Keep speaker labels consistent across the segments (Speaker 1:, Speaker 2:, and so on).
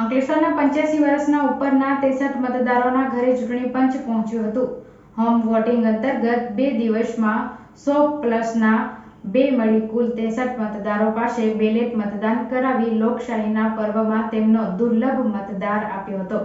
Speaker 1: અંકલેશ્વરના પંચ્યાસી વર્ષના ઉપરના ત્રેસઠ મતદારોના ઘરે ચૂંટણી પંચ પહોંચ્યું હતું. હોમ વોટિંગ અંતર્ગત બે દિવસમાં સો પ્લસના બે મળી કુલ ત્રેસઠ મતદારો પાસે બેલેટ મતદાન કરાવી લોકશાહીના પર્વમાં તેમનો દુર્લભ મતદાર આપ્યો હતો.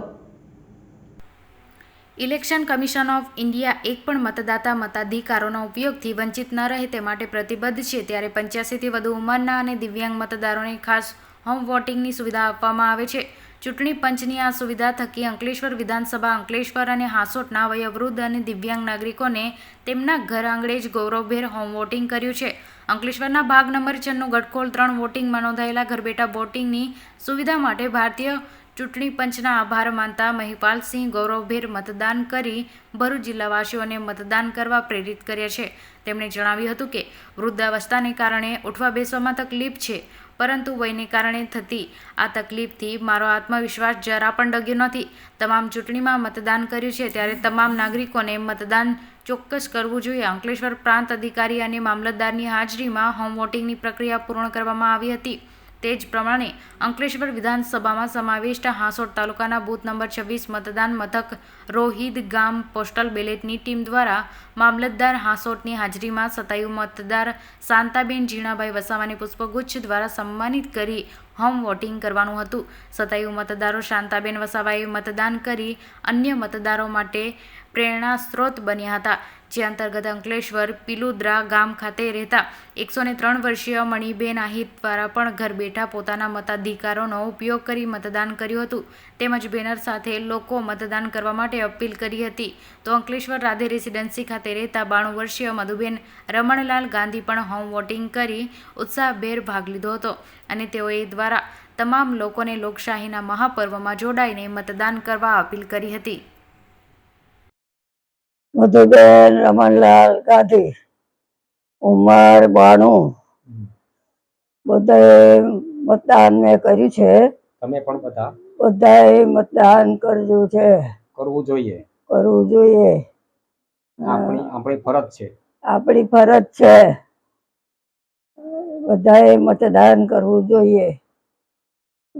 Speaker 1: ઇલેક્શન કમિશન ઓફ ઇન્ડિયા એક પણ મતદાતા મતાધિકારોના ઉપયોગથી વંચિત ન રહે તે માટે પ્રતિબદ્ધ છે. ત્યારે પંચ્યાસીથી વધુ ઉંમરના અને દિવ્યાંગ મતદારોને ખાસ હોમ વોટિંગની સુવિધા આપવામાં આવે છે. ચૂંટણી પંચની આ સુવિધા થકી અંકલેશ્વર વિધાનસભા અંકલેશ્વર અને હાંસોટના વયોવૃદ્ધ અને દિવ્યાંગ નાગરિકોને તેમના ઘર આંગણે જ ગૌરવભેર હોમ વોટિંગ કર્યું છે. અંકલેશ્વરના ભાગ નંબર ચારનું ગટખોલ ત્રણ વોટિંગમાં નોંધાયેલા ઘરબેટા વોટિંગની સુવિધા માટે ભારતીય ચૂંટણી પંચના આભાર માનતા મહિપાલસિંહ ગૌરવભેર મતદાન કરી ભરૂચ જિલ્લાવાસીઓને મતદાન કરવા પ્રેરિત કર્યા છે. તેમણે જણાવ્યું હતું કે વૃદ્ધાવસ્થાને કારણે ઉઠવા બેસવામાં તકલીફ છે. પરંતુ વયને કારણે થતી આ તકલીફથી મારો આત્મવિશ્વાસ જરા પણ ડગ્યો નથી. તમામ ચૂંટણીમાં મતદાન કર્યું છે ત્યારે તમામ નાગરિકોને મતદાન ચોક્કસ કરવું જોઈએ. અંકલેશ્વર પ્રાંત અધિકારી અને મામલતદારની હાજરીમાં હોમ વોટિંગની પ્રક્રિયા પૂર્ણ કરવામાં આવી હતી. તે જ પ્રમાણે અંકલેશ્વર વિધાનસભામાં સમાવિષ્ટ હાંસોડ તાલુકાના બૂથ નંબર છવ્વીસ મતદાન મથક રોહિદ ગામ પોસ્ટલ બેલેટની ટીમ દ્વારા મામલતદાર હાંસોટની હાજરીમાં સતાયુ મતદાર શાંતાબેન જીણાભાઈ વસાવાની પુષ્પગુચ્છ દ્વારા સન્માનિત કરી હોમ વોટિંગ કરવાનું હતું. સતાયુ મતદારો શાંતાબેન વસાવાએ મતદાન કરી અન્ય મતદારો માટે પ્રેરણા સ્ત્રોત બન્યા હતા. જે અંતર્ગત અંકલેશ્વર, પિલુદ્રા ગામ ખાતે રહેતા એકસો ને ત્રણ વર્ષીય મણિબેન આહિર દ્વારા પણ ઘર બેઠા પોતાના મતાધિકારોનો ઉપયોગ કરી મતદાન કર્યું હતું. તેમજ બેનર સાથે લોકો મતદાન કરવા માટે અપીલ કરી હતી. તો અંકલેશ્વર રાધે રેસિડેન્સી ખાતે રહેતા બાણું વર્ષીય મધુબેન રમણલાલ ગાંધી પણ હોમ વોટિંગ કરી ઉત્સાહભેર ભાગ લીધો હતો અને તેઓએ દ્વારા તમામ લોકોને લોકશાહીના મહાપર્વમાં જોડાઈને મતદાન કરવા અપીલ કરી હતી.
Speaker 2: મધુબેન રમણલાલ ગાંધી ઉમર બાણું. બધાએ મતદાન મેં કર્યું છે.
Speaker 3: તમે પણ બધા?
Speaker 2: બધાએ મતદાન કર્યું છે.
Speaker 3: કરવું જોઈએ.
Speaker 2: કરવું જોઈએ.
Speaker 3: આપણી આપણી ફરજ છે.
Speaker 2: આપણી ફરજ છે. બધાએ મતદાન કરવું જોઈએ.